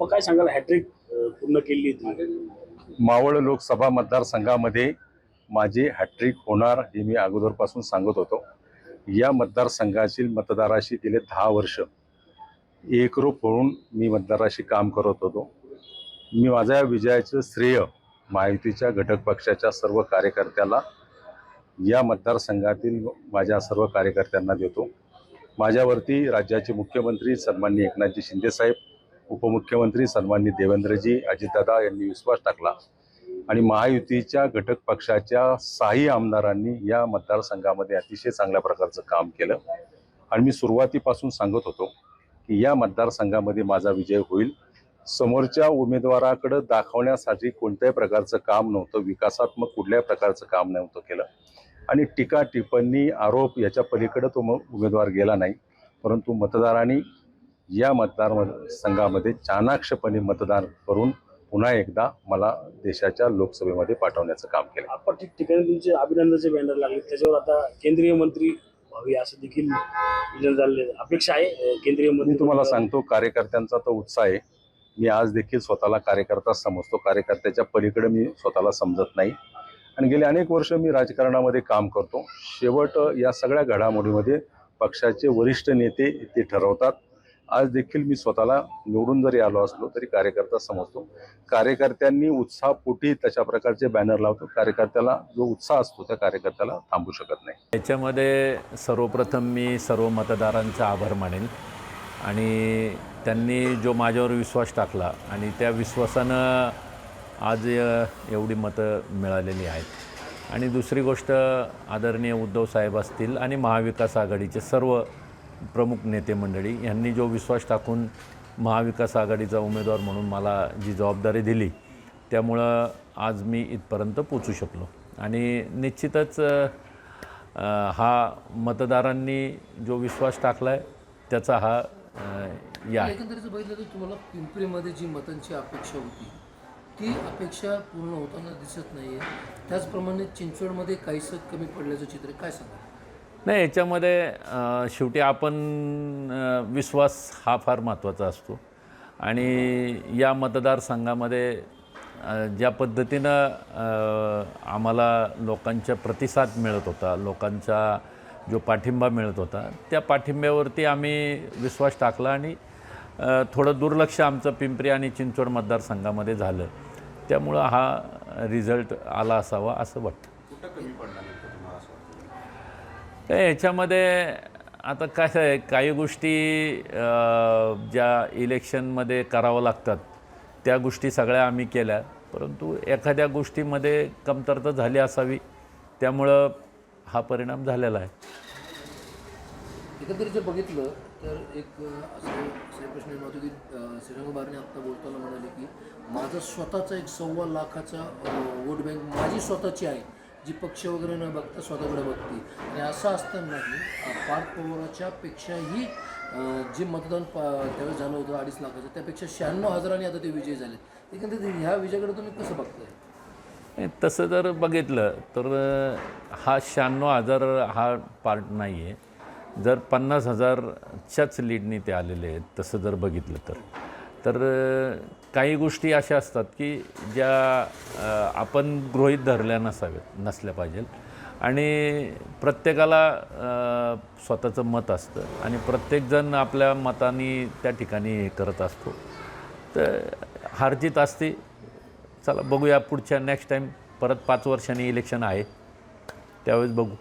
आपण काय सांगाल? हॅट्रिक पूर्ण केली मावळ लोकसभा मतदारसंघामध्ये माझी हॅट्रिक होणार हे मी अगोदरपासून सांगत होतो. या मतदारसंघातील मतदाराशी गेले दहा वर्ष. एकरूप होऊन मी मतदाराशी काम करत होतो. मी माझ्या या विजयाचं श्रेय महायुतीच्या घटक पक्षाच्या सर्व कार्यकर्त्याला या मतदारसंघातील माझ्या सर्व कार्यकर्त्यांना देतो. माझ्यावरती राज्याचे मुख्यमंत्री सन्माननीय एकनाथजी शिंदेसाहेब उपमुख्यमंत्री सन्माननीय देवेंद्रजी अजितदादा यांनी विश्वास टाकला आणि महायुतीच्या घटक पक्षाच्या साही आमदारांनी या मतदारसंघामध्ये अतिशय चांगल्या प्रकारचं काम केलं. आणि मी सुरुवातीपासून सांगत होतो की या मतदारसंघामध्ये माझा विजय होईल. समोरच्या उमेदवाराकडं दाखवण्यासाठी कोणत्याही प्रकारचं काम नव्हतं. विकासात्मक कुठल्याही प्रकारचं काम नव्हतं केलं. आणि टीका टिप्पणी आरोप याच्या पलीकडे तो उमेदवार गेला नाही. परंतु मतदारांनी या मतदार संघामध्ये चाणाक्षपणे मतदान करून पुन्हा एकदा मला देशाच्या लोकसभेमध्ये पाठवण्याचं काम केलं. आपण ठिकठिकाणी तुमचे अभिनंदनचे बॅनर लागले त्याच्यावर आता केंद्रीय मंत्री व्हावे असं देखील विजन झाले अपेक्षा आहे केंद्रीय मंत्री तुम्हाला सांगतो कार्यकर्त्यांचा तो उत्साह आहे. मी आज देखील स्वतःला कार्यकर्ता समजतो. कार्यकर्त्याच्या पलीकडे मी स्वतःला समजत नाही. आणि गेले अनेक वर्ष मी राजकारणामध्ये काम करतो. शेवट या सगळ्या घडामोडीमध्ये पक्षाचे वरिष्ठ नेते ते ठरवतात. आज देखील मी स्वतःला निवडून जरी आलो असलो तरी कार्यकर्ता समजतो. कार्यकर्त्यांनी उत्साहपोटी तशा प्रकारचे बॅनर लावतो. कार्यकर्त्याला जो उत्साह असतो त्या कार्यकर्त्याला थांबू शकत नाही. याच्यामध्ये सर्वप्रथम मी सर्व मतदारांचा आभार मानेन. आणि त्यांनी जो माझ्यावर विश्वास टाकला आणि त्या विश्वासानं आज एवढी मतं मिळालेली आहेत. आणि दुसरी गोष्ट आदरणीय उद्धव साहेब असतील आणि महाविकास आघाडीचे सर्व प्रमुख नेते मंडळी यांनी जो विश्वास टाकून महाविकास आघाडीचा उमेदवार म्हणून मला जी जबाबदारी दिली त्यामुळं आज मी इथपर्यंत पोचू शकलो. आणि निश्चितच हा मतदारांनी जो विश्वास टाकला आहे त्याचा हा या आहे. एकंदरीत बघितलं तर तुम्हाला पिंपरीमध्ये जी मतांची अपेक्षा होती ती अपेक्षा पूर्ण होताना दिसत नाही आहे त्याचप्रमाणे चिंचवडमध्ये काहीसं कमी पडल्याचं चित्र काय सांगा नाही याच्यामध्ये शेवटी आपण विश्वास हा फार महत्त्वाचा असतो. आणि या मतदारसंघामध्ये ज्या पद्धतीनं आम्हाला लोकांचा प्रतिसाद मिळत होता लोकांचा जो पाठिंबा मिळत होता त्या पाठिंब्यावरती आम्ही विश्वास टाकला आणि थोडं दुर्लक्ष आमचं पिंपरी आणि चिंचवड मतदारसंघामध्ये झालं. त्यामुळं हा रिझल्ट आला असावा असं वाटतं. काय याच्यामध्ये आता काय आहे काही गोष्टी ज्या इलेक्शनमध्ये करावं लागतात त्या गोष्टी सगळ्या आम्ही केल्या. परंतु एखाद्या गोष्टीमध्ये कमतरता झाली असावी त्यामुळं हा परिणाम झालेला आहे. एकंदरीत जर बघितलं तर एक असं असे असे प्रश्न निर्माण होतो की श्रीरंग आत्ता बोलताना म्हणाले की माझं स्वतःचा एक सव्वा लाखाचा वोट बँक माझी स्वतःची आहे. जी पक्ष वगैरे न बघता स्वतःकडे बघते. आणि असं असतानाही पार्थ पवाराच्या पेक्षाही जे मतदान पा त्यावेळेस झालं होतं अडीच लाखाचं त्यापेक्षा शहाण्णव हजारांनी आता ते विजय झाले एकंदरीत ह्या विजयाकडे तुम्ही कसं बघताय? तसं जर बघितलं तर हा शहाण्णव हजार हा पार्ट नाही आहे जर पन्नास हजारच्याच लीडने ते आलेले आहेत तसं जर बघितलं तर. तर काही गोष्टी अशा असतात की ज्या आपण गृहीत धरल्या नसाव्यात नसल्या पाहिजेत. आणि प्रत्येकाला स्वतःचं मत असतं आणि प्रत्येकजण आपल्या मताने त्या ठिकाणी हे करत असतो. तर हारजीत असते. चला बघूया पुढच्या नेक्स्ट टाईम परत पाच वर्षांनी इलेक्शन आहे. त्यावेळेस बघू.